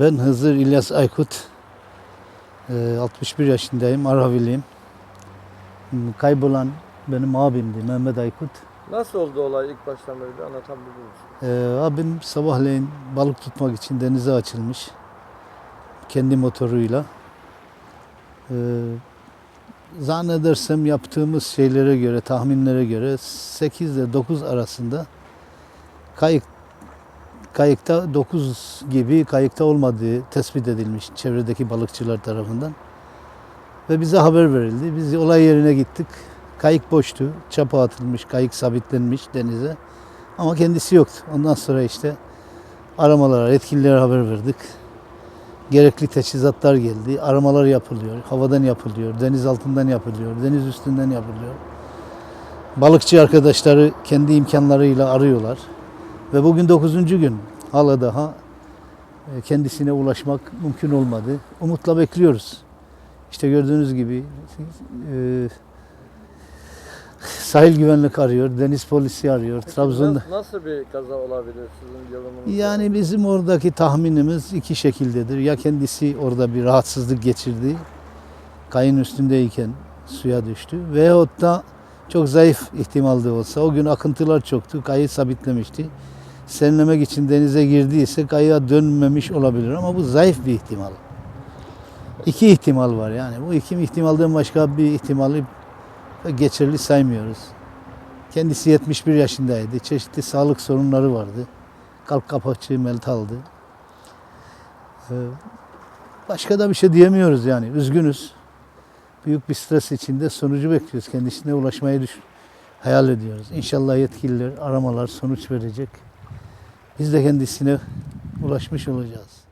Ben Hızır İlyas Aykut. Ee, 61 yaşındayım. Arhaviliyim. Hmm, Kaybolan benim abimdi Mehmet Aykut. Nasıl oldu olay ilk baştan bir anlatabilir misin? Ee, abim sabahleyin balık tutmak için denize açılmış. Kendi motoruyla. Ee, zannedersem yaptığımız şeylere göre, tahminlere göre 8 ile 9 arasında kayık kayıkta 9 gibi kayıkta olmadığı tespit edilmiş çevredeki balıkçılar tarafından. Ve bize haber verildi. Biz olay yerine gittik. Kayık boştu. Çapa atılmış, kayık sabitlenmiş denize. Ama kendisi yoktu. Ondan sonra işte aramalara, yetkililere haber verdik. Gerekli teçhizatlar geldi. Aramalar yapılıyor. Havadan yapılıyor, deniz altından yapılıyor, deniz üstünden yapılıyor. Balıkçı arkadaşları kendi imkanlarıyla arıyorlar. Ve bugün 9. gün hala daha e, kendisine ulaşmak mümkün olmadı. Umutla bekliyoruz. İşte gördüğünüz gibi e, sahil güvenlik arıyor, deniz polisi arıyor. Peki Trabzon'da na- Nasıl bir kaza olabilir sizin yorumunuz? yani bizim oradaki tahminimiz iki şekildedir. Ya kendisi orada bir rahatsızlık geçirdi, kayın üstündeyken suya düştü. Veyahut da çok zayıf ihtimalde olsa, o gün akıntılar çoktu, kayı sabitlemişti. Serinlemek için denize girdiyse kayığa dönmemiş olabilir ama bu zayıf bir ihtimal. İki ihtimal var yani. Bu iki ihtimalden başka bir ihtimali geçerli saymıyoruz. Kendisi 71 yaşındaydı. Çeşitli sağlık sorunları vardı. Kalp kapakçığı melt aldı. Ee, Başka da bir şey diyemiyoruz yani. Üzgünüz. Büyük bir stres içinde sonucu bekliyoruz. Kendisine ulaşmayı düş hayal ediyoruz. İnşallah yetkililer aramalar sonuç verecek. Biz de kendisine ulaşmış olacağız.